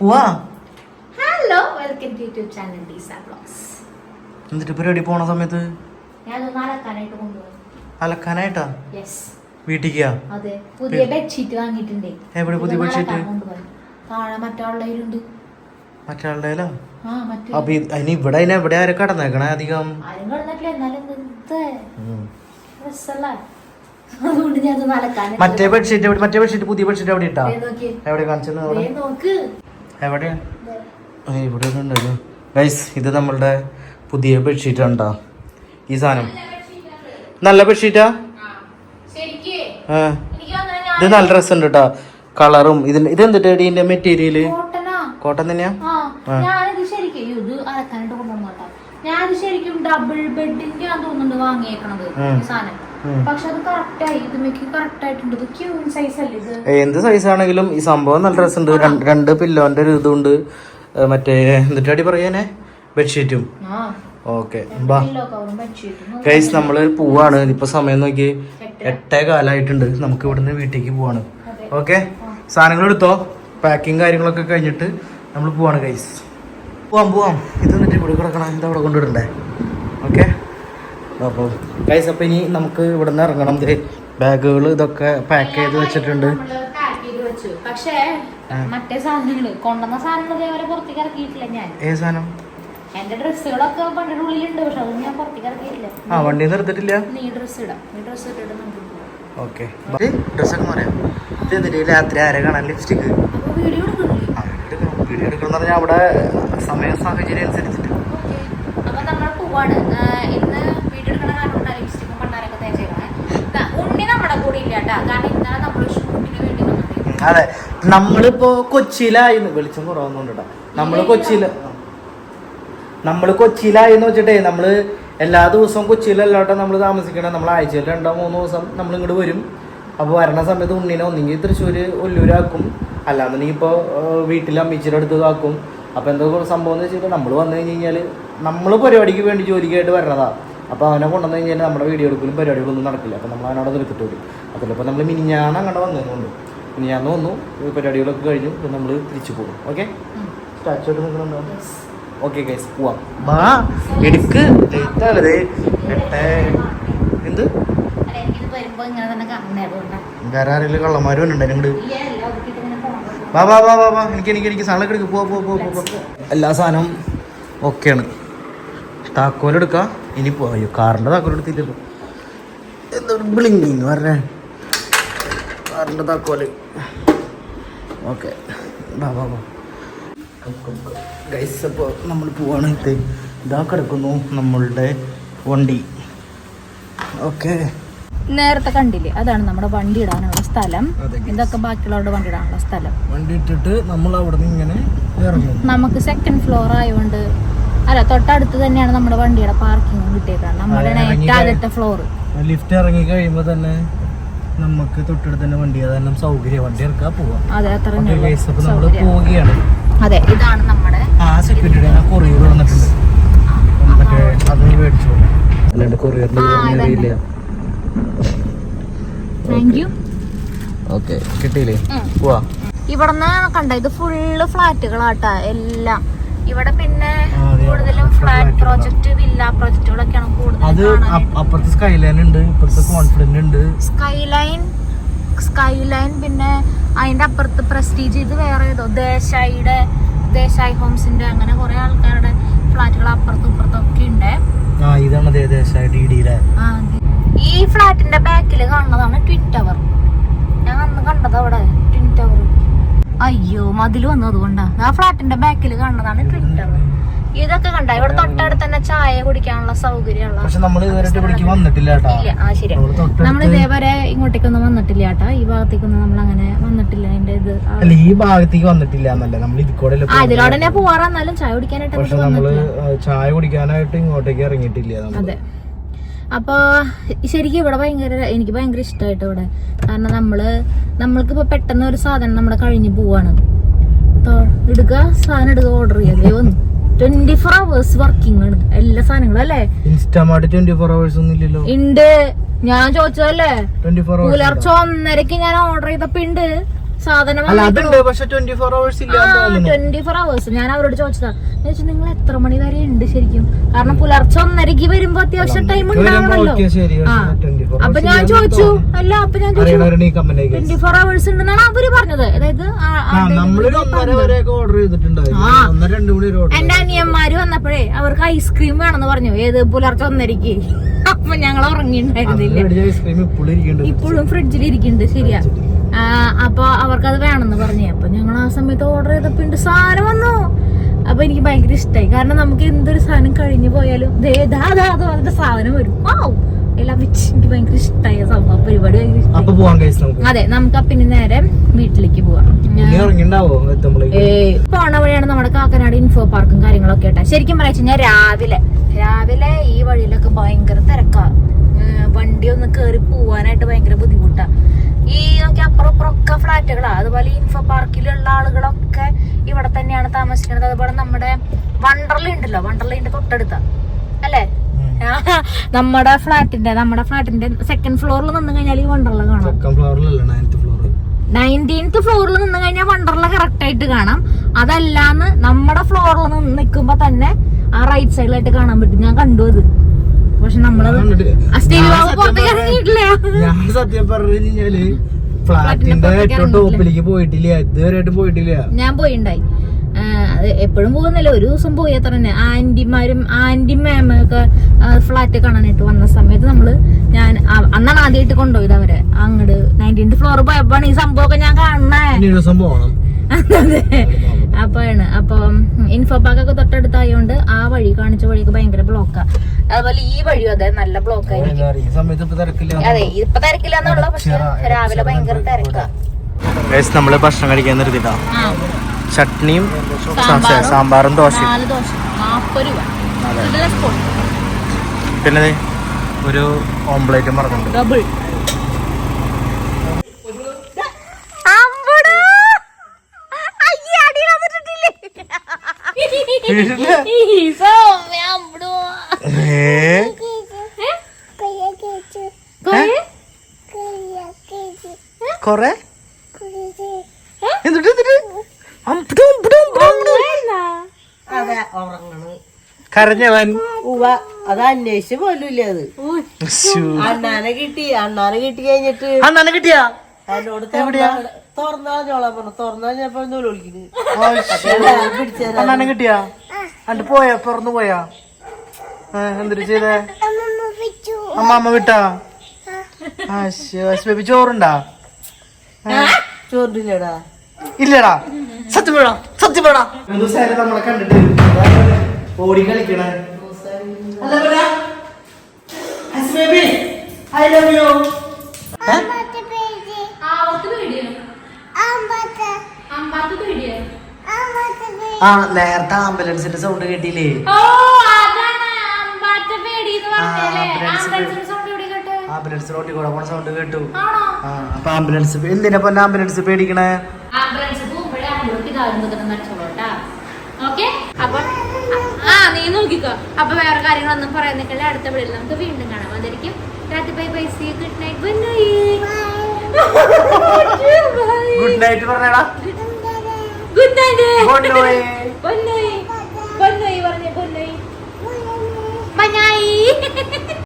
പോവാ. Hello welcome to YouTube channel Deesa blogs എന്നിട്ട് പരിപാടി പോണ സമയത്ത്? അലക്കാനായിട്ടാ യെസ് വീട്ടിക്കാ? അതെ പുതിയ ബെഡ്ഷീറ്റ് വാങ്ങിയിട്ടുണ്ട്. എവിടെ പുതിയ ബെഡ്ഷീറ്റ് താഴെ മറ്റാളുടെ ആ മറ്റേ. അപ്പൊ അതിന് ഇവിടെ അതിന് എവിടെ ആരെ കടന്നേക്കണേ അധികം? മറ്റേ ബെഡ്ഷീറ്റ് മറ്റേ ബെഡ്ഷീറ്റ് പുതിയ ബെഡ്ഷീറ്റ് എവിടെ ഇട്ടാ? എവിടെ കാണിച്ചത് നോക്ക്. എവിടെയാ? ആ, ഇവിടെ ഉണ്ടല്ലോ. ഗൈസ് ഇത് നമ്മളുടെ പുതിയ ബെഡ്ഷീറ്റ് ഉണ്ടോ ഈ സാധനം. നല്ല ബെഡ്ഷീറ്റാ ഇത് നല്ല ഡ്രസ് ഉണ്ട് കേട്ടോ കളറും ഇതിന് ഇത് എന്തിട്ട് ഇതിന്റെ മെറ്റീരിയൽ കോട്ടൺ തന്നെയാ. ഞാനിത് ശരിക്കും ഡബിൾ ബെഡിന്റെ തോന്നുന്നുണ്ട് വാങ്ങിയേക്കണത് സാധനം. പക്ഷെ അത് കറക്റ്റ് ആയി. ഇത് കറക്റ്റ് ആയിട്ടുണ്ട്. ഇത് ക്യൂൺ സൈസ് അല്ലേ ഇത്? എന്ത് സൈസ് ആണെങ്കിലും ഈ സംഭവം നല്ല ഡ്രസ് ഉണ്ട് രണ്ട് പില്ലോന്റെ ഒരു ഇതുണ്ട്. മറ്റേ എന്നിട്ടടി പറയാനേ? ബെഡ്ഷീറ്റും. ഓക്കെ. ഗൈസ് നമ്മൾ പോവാണ്. ഇപ്പൊ സമയം നോക്കി എട്ടേ കാലായിട്ടുണ്ട്. നമുക്ക് ഇവിടുന്ന് വീട്ടിലേക്ക് പോവാണ്. ഓക്കെ? സാധനങ്ങൾ എടുത്തോ? പാക്കിങ് കാര്യങ്ങളൊക്കെ കഴിഞ്ഞിട്ട് നമ്മൾ പോവാണ് ഗൈസ് പോവാം പോവാം. ഇത് എന്നിട്ട് ഇവിടെ കിടക്കണം. ഇത് അവിടെ കൊണ്ടിടണ്ടേ ഓക്കെ? അപ്പോൾ ഗൈസ് അപ്പോൾ ഇനി നമുക്ക് ഇവിടെ നിന്ന് ഇറങ്ങണം ബാഗുകൾ ഇതൊക്കെ പാക്ക് ചെയ്ത് വെച്ചിട്ടുണ്ട്. പക്ഷേ. മറ്റേ സാധനങ്ങൾ കൊണ്ടുവന്ന സാധനങ്ങൾ ഇതേവരെ പുറത്തേക്ക് ഇറക്കിയിട്ടില്ല ഞാൻ. ഏത് സാധനം? എന്റെ ഡ്രസ്സുകളൊക്കെ വണ്ടിയുടെ ഉള്ളിലുണ്ട് പക്ഷെ അത് ഞാൻ പുറത്തേക്ക് ഇറക്കിയിട്ടില്ല. ആ വണ്ടി നിർത്തിട്ടില്ല നീ ഡ്രസ്സ് ഇടാം. നീ ഡ്രസ്സ് ഇട്ടിട്ട് നമുക്ക് പോവാം. ഓക്കെ ഡ്രസ്സൊക്കെ പറയാം ഇത് എന്നിട്ട് രാത്രി ആരെ കാണാൻ ലിപ്സ്റ്റിക്ക് വീഡിയോ എടുക്കണം വീഡിയോ എടുക്കണം. എന്ന് പറഞ്ഞാൽ അവിടെ സമയ സാഹചര്യം അനുസരിച്ചിട്ട്. അപ്പൊ നമ്മൾ പോവാണ്. ഇന്ന് വീഡിയോ എടുക്കണ കാരണം കൊണ്ട് ലിപ്സ്റ്റിക്കും പണ്ടാരൊക്കെ തേച്ചേക്കണേ ദാ, കാരണം ഇന്നലെ നമ്മൾ ഷൂട്ടിന് വേണ്ടി അതെ. നമ്മളിപ്പോ കൊച്ചിയിലായിരുന്നു. വെളിച്ചം കുറവൊന്നുണ്ട് കേട്ടോ നമ്മൾ കൊച്ചിയിൽ നമ്മൾ കൊച്ചിയിലായെന്ന് വെച്ചിട്ടേ നമ്മൾ എല്ലാ ദിവസവും കൊച്ചിയിലല്ലാട്ടോ നമ്മൾ താമസിക്കണം. നമ്മൾ ആഴ്ചയിൽ രണ്ടോ മൂന്നോ ദിവസം നമ്മൾ ഇങ്ങോട്ട് വരും. അപ്പോൾ വരണ സമയത്ത് ഉണ്ണിനെ ഒന്നെങ്കിൽ തൃശ്ശൂര് ഒല്ലൂരാക്കും. അല്ലാന്നുണ്ടെങ്കിൽ ഇപ്പോൾ വീട്ടിൽ അമ്മച്ചിയുടെ അടുത്ത് ആക്കും അപ്പോൾ എന്തോ സംഭവം എന്ന് വെച്ചിട്ട് നമ്മൾ വന്നു കഴിഞ്ഞ് കഴിഞ്ഞാൽ നമ്മൾ പരിപാടിക്ക് വേണ്ടി ജോലിക്കായിട്ട് വരണതാ. അപ്പോൾ അവനെ കൊണ്ടുവന്ന് കഴിഞ്ഞാൽ നമ്മുടെ വീഡിയോ എടുക്കലും പരിപാടികളൊന്നും നടക്കില്ല. അപ്പോൾ നമ്മൾ അവനോട് നിർത്തിട്ട് വരും അതിൽ ചിലപ്പോൾ നമ്മൾ മിനിഞ്ഞാണ് അങ്ങോട്ട് വന്നതുകൊണ്ട് മിനിഞ്ഞാന്ന് വന്നു ഈ പരിപാടികളൊക്കെ കഴിഞ്ഞു ഇപ്പം നമ്മൾ തിരിച്ചു പോകും. ഓക്കെ സ്റ്റാച്ചു ഓക്കെ ഗൈസ് പോവാം. മാ എടുക്ക് എട്ടേ. എന്ത്? വേറെ ആരെങ്കിലും കള്ളന്മാരും ഉണ്ട് വാ വാ വാ വാ വാ എനിക്ക് എനിക്ക് എനിക്ക് സാധനം എല്ലാ സാധനവും ഓക്കെയാണ് താക്കോൽ എടുക്കാം. ഇനി പോയോ കാറിന്റെ താക്കോൽ എടുത്തില്ലല്ലോ എന്താണ് ബ്ലിങ്ങിങ് പറഞ്ഞേ? കാറിന്റെ താക്കോൽ. ഓക്കെ. വാ വാ വാ. ഗൈസ് അപ്പോൾ നമ്മൾ പോവാണ്. ഇത് ഇതാ കിടക്കുന്നു നമ്മളുടെ വണ്ടി. ഓക്കെ. നേരത്തെ കണ്ടില്ലേ? അതാണ് നമ്മുടെ വണ്ടി ഇടാനുള്ള സ്ഥലം. ഇതൊക്കെ ബാക്കിയുള്ളവരുടെ വണ്ടി ഇടാനുള്ള സ്ഥലം. വണ്ടി ഇട്ടിട്ട് നമ്മൾ അവിടെ നിന്ന് ഇങ്ങനെ നമുക്ക് സെക്കൻഡ് ഫ്ലോർ ആയതുകൊണ്ട് അല്ല തൊട്ടടുത്ത് തന്നെയാണ് നമ്മുടെ വണ്ടിയുടെ പാർക്കിംഗ് കിട്ടിയേക്കുന്നത്. നമ്മുടെ ആദ്യത്തെ ഫ്ലോർ ലിഫ്റ്റ് ഇറങ്ങി കഴിയുമ്പോ തന്നെ നമുക്ക് തൊട്ടടുത്ത് തന്നെ വണ്ടി അതെല്ലാം സൗകര്യം. വണ്ടി ഇറക്കാൻ പോവാം. അതെ അത്ര നമ്മൾ പോവുകയാണ്. അതെ ഇതാണ് നമ്മുടെ ആ സെക്യൂരിറ്റിയുടെ ആ കൊറിയർ വന്നിട്ടുണ്ട്. മറ്റേ അത് മേടിച്ചു? അല്ലാണ്ട് കൊറിയറിന്റെ അറിയില്ല. താങ്ക് യു ഓക്കെ കിട്ടിയില്ലേ? പോവാ. ഇവിടുന്ന് കണ്ട ഇത് ഫുള്ള് ഫ്ലാറ്റുകളാട്ടാ എല്ലാം. ഇവിടെ പിന്നെ അതെ. കൂടുതലും ഫ്ലാറ്റ് പ്രോജക്റ്റ് വില്ല പ്രോജക്റ്റുകളൊക്കെയാണ് അത് കൂടുതൽ അപ്പുറത്തെ അപ്പുറത്ത് സ്കൈ ലൈൻ ഉണ്ട് ഇപ്പുറത്തെ കോൺഫിഡന്റ് ഉണ്ട്. സ്കൈ ലൈൻ സ്കൈ ലൈൻ പിന്നെ അതിന്റെ അപ്പുറത്ത് പ്രസ്റ്റീജ് ഇത് വേറെ ഏതോ ദേശായിയുടെ ദേശായി ഹോംസിന്റെ അങ്ങനെ കുറെ ആൾക്കാരുടെ ഫ്ലാറ്റുകൾ അപ്പുറത്തും ഇപ്പുറത്തും ഒക്കെ ഉണ്ട്. അതെ. ഈ ഫ്ലാറ്റിന്റെ ബാക്കിൽ കാണുന്നതാണ് ട്വിൻ ടവർ ഞാൻ അന്ന് കണ്ടത് അവിടെ ട്വിൻ ടവർ അയ്യോ മതിൽ വന്നതുകൊണ്ടാണ് കൊണ്ടാ. ആ ഫ്ലാറ്റിന്റെ ബാക്കിൽ കാണുന്നതാണ് ട്വിറ്റർ ഇതൊക്കെ കണ്ട? ഇവിടെ തൊട്ടടുത്ത് തന്നെ ചായ കുടിക്കാനുള്ള സൗകര്യമുള്ള നമ്മൾ ഇതുവരെ ഇങ്ങോട്ടേക്കൊന്നും വന്നിട്ടില്ല കേട്ടോ. ഈ ഭാഗത്തേക്കൊന്നും നമ്മൾ അങ്ങനെ വന്നിട്ടില്ല അതിന്റെ ഇത്. ഈ ഭാഗത്തേക്ക് വന്നിട്ടില്ല ഇതിലൂടെ തന്നെ പോവാറന്നാലും ചായ കുടിക്കാനായിട്ട് ചായ കുടിക്കാനായിട്ട് ഇങ്ങോട്ടേക്ക് ഇറങ്ങിയിട്ടില്ല. അതെ. അപ്പൊ ശരിക്കും ഇവിടെ ഭയങ്കര എനിക്ക് ഭയങ്കര ഇഷ്ടമായിട്ട് ഇവിടെ? കാരണം നമ്മൾ നമ്മൾക്ക് ഇപ്പൊ പെട്ടെന്ന് ഒരു സാധനം നമ്മുടെ കഴിഞ്ഞ് പോവാണ്. എടുക്കുക സാധനം എടുക്കുക ഓർഡർ ചെയ്യാതെ വന്നു. ട്വന്റി ഫോർ അവേഴ്സ് വർക്കിംഗ് ആണ്. എല്ലാ സാധനങ്ങളും അല്ലേ? ഇൻസ്റ്റാമാർട്ട് ട്വന്റി ഫോർ അവേഴ്സ് ഒന്നും ഇല്ലല്ലോ. ഉണ്ട് ഞാൻ ചോദിച്ചതല്ലേ? പുലർച്ചെ ഒന്നരക്ക് ഞാൻ ഓർഡർ ചെയ്തപ്പോ ഉണ്ട് സാധനം ട്വന്റി ഫോർ അവേഴ്സ് ഞാൻ അവരോട് ചോദിച്ചതാ ചോദിച്ചു നിങ്ങൾ എത്ര മണി വരെ ഉണ്ട് ശരിക്കും? കാരണം പുലർച്ചെ ഒന്നരക്ക് വരുമ്പോ അത്യാവശ്യം ടൈം ഉണ്ടാവണല്ലോ. അപ്പൊ ഞാൻ ചോദിച്ചു അല്ല അപ്പൊ ഞാൻ ചോദിച്ചു ട്വന്റി ഫോർ അവേഴ്സ് ഉണ്ടെന്നാണ് അവർ പറഞ്ഞത്. അതായത് എന്റെ അനിയന്മാര് വന്നപ്പോഴേ അവർക്ക് ഐസ്ക്രീം വേണമെന്ന് പറഞ്ഞു. ഏത് പുലർച്ചെ ഒന്നരക്ക് അപ്പൊ ഞങ്ങൾ ഉറങ്ങിണ്ടായിരുന്നില്ല ഇപ്പോഴും ഫ്രിഡ്ജിൽ ഇരിക്കുന്നുണ്ട്. ശരിയാ. ആ, അപ്പൊ അവർക്കത് വേണമെന്ന് പറഞ്ഞു. അപ്പൊ ഞങ്ങൾ ആ സമയത്ത് ഓർഡർ ചെയ്തപ്പോ ഉണ്ട് സാധനം വന്നു. അപ്പൊ എനിക്ക് ഭയങ്കര ഇഷ്ടമായി കാരണം നമുക്ക് എന്തൊരു സാധനം കഴിഞ്ഞു പോയാലും പറഞ്ഞിട്ട് സാധനം വരും. എല്ലാം വെച്ച് എനിക്ക് ഭയങ്കര ഇഷ്ടമായ സംഭവം. പരിപാടി ഭയങ്കര അതെ നമുക്ക് പിന്നെ നേരെ വീട്ടിലേക്ക് പോവാം. പോണ വഴിയാണ് നമ്മുടെ കാക്കനാട് ഇൻഫോ പാർക്കും കാര്യങ്ങളൊക്കെ ആട്ടെ ശരിക്കും പറയാ ഞാൻ രാവിലെ രാവിലെ ഈ വഴിയിലൊക്കെ ഭയങ്കര തിരക്കാ. ഉം, വണ്ടി ഒന്ന് കേറി പോവാനായിട്ട് ഭയങ്കര ബുദ്ധിമുട്ടാ. ഈ നോക്കി അപ്പുറം ഫ്ലാറ്റുകളാ. അതുപോലെ ഇൻഫോ പാർക്കിലുള്ള ആളുകളൊക്കെ ഇവിടെ തന്നെയാണ് താമസിക്കുന്നത്. അതുപോലെ നമ്മുടെ വണ്ടർല ഉണ്ടല്ലോ. വണ്ടർലിന്റെ തൊട്ടടുത്ത. അല്ലേ? നമ്മുടെ ഫ്ലാറ്റിന്റെ നമ്മുടെ ഫ്ലാറ്റിന്റെ സെക്കൻഡ് ഫ്ലോറിൽ നിന്ന് കഴിഞ്ഞാൽ ഈ വണ്ടർല കാണാം. നയന്റീൻത്ത് ഫ്ലോറിൽ നിന്ന് കഴിഞ്ഞാൽ വണ്ടർല കറക്റ്റ് ആയിട്ട് കാണാം. അതല്ലാന്ന് നമ്മുടെ ഫ്ലോറിൽ നിന്ന് നിൽക്കുമ്പോ തന്നെ ആ റൈറ്റ് സൈഡിലായിട്ട് കാണാൻ പറ്റും. ഞാൻ കണ്ടു അത്. പക്ഷെ നമ്മളത് ആ സത്യം പറഞ്ഞു കഴിഞ്ഞാൽ ഫ്ലാറ്റിന്റെ ഏറ്റവും ടോപ്പിലേക്ക് പോയിട്ടില്ല. ഇതുവരെയായിട്ടും പോയിട്ടില്ല. ഞാൻ പോയിണ്ടായി. എപ്പോഴും പോകുന്നില്ല ഒരു ദിവസം പോയി അത്ര തന്നെ. ആന്റിമാരും ആന്റി മാമും ഒക്കെ ഫ്ലാറ്റ് കാണാനായിട്ട് വന്ന സമയത്ത് നമ്മൾ ഞാൻ അന്നാണ് ആദ്യമായിട്ട് കൊണ്ടുപോയത് അവരെ. അങ്ങോട്ട് നയന്റീൻത് ഫ്ലോർ പോയപ്പോഴാണ് ഈ സംഭവമൊക്കെ ഞാൻ കാണണേ അപ്പോഴാണ്. അപ്പം ഇൻഫോ പാക്കൊക്കെ തൊട്ടടുത്തായോണ്ട് ആ വഴി കാണിച്ച വഴിയൊക്കെ ഭയങ്കര ബ്ലോക്കാ അതുപോലെ ഈ വഴിയും അതെ നല്ല ബ്ലോക്ക് അതെ ഇപ്പൊ തിരക്കില്ല. എന്നുള്ള പക്ഷെ രാവിലെ ഭയങ്കര തിരക്കാ. നമ്മൾ ഭക്ഷണം കഴിക്കാൻ നിർത്തിട്ടാ? ചട്നിയും സാമ്പാറും, ദോശയും. പിന്നെ ഒരു ഓംപ്ലേറ്റ് മറന്നുണ്ട്. കൊറേ? എന്നിട്ട്. കരഞ്ഞവൻ. ഉവ അത് അന്വേഷിച്ച് പോലും ഇല്ല അത് അണ്ണാന കിട്ടി അണ്ണാനെ കിട്ടി കഴിഞ്ഞിട്ട്. അണ്ണാന കിട്ടിയാ? എന്നോട് തുറന്നാളഞ്ഞോളാൻ പറഞ്ഞു. തുറന്നാ ഞാൻ വിളിക്കുന്നു അണ്ണനെ കിട്ടിയാ? അണ്ട് പോയാ? തുറന്നു പോയാ? എന്തൊരു എന്തിട്ട് ചെയ്തേ? അമ്മ വിട്ടാ? ബേബി ചോറുണ്ടാ? ചോറില്ലടാ ഇല്ലടാ. സത്യം വേണം സത്യം വേണം ദിവസമായാലും നമ്മളെ കണ്ടിട്ട് ഓടി കളിക്കണേ? ഐ ലവ് യു ആ നേരത്തെ ആംബുലൻസിന്റെ സൗണ്ട് കേട്ടില്ലേ? ആംബുലൻസ് റോട്ടിൽ കൂടെ പോണ സൗണ്ട് കേട്ടു. ആ അപ്പൊ ആംബുലൻസ് എന്തിനാ പൊന്നെ ആംബുലൻസ് പേടിക്കണേ? ആ നീ നോക്കിക്കോ. അപ്പൊ വേറെ കാര്യങ്ങളൊന്നും പറയുന്നില്ല അടുത്ത വീട്ടിൽ നമുക്ക് വീണ്ടും കാണാം. അതായിരിക്കും രാത്രി bye bye. See good night good night പറഞ്ഞേടാ. Good night ബൊന്നോയ് ബൊന്നോയ് പൊന്നോയി പറഞ്ഞ പൊന്നോയി മഞ്ഞായി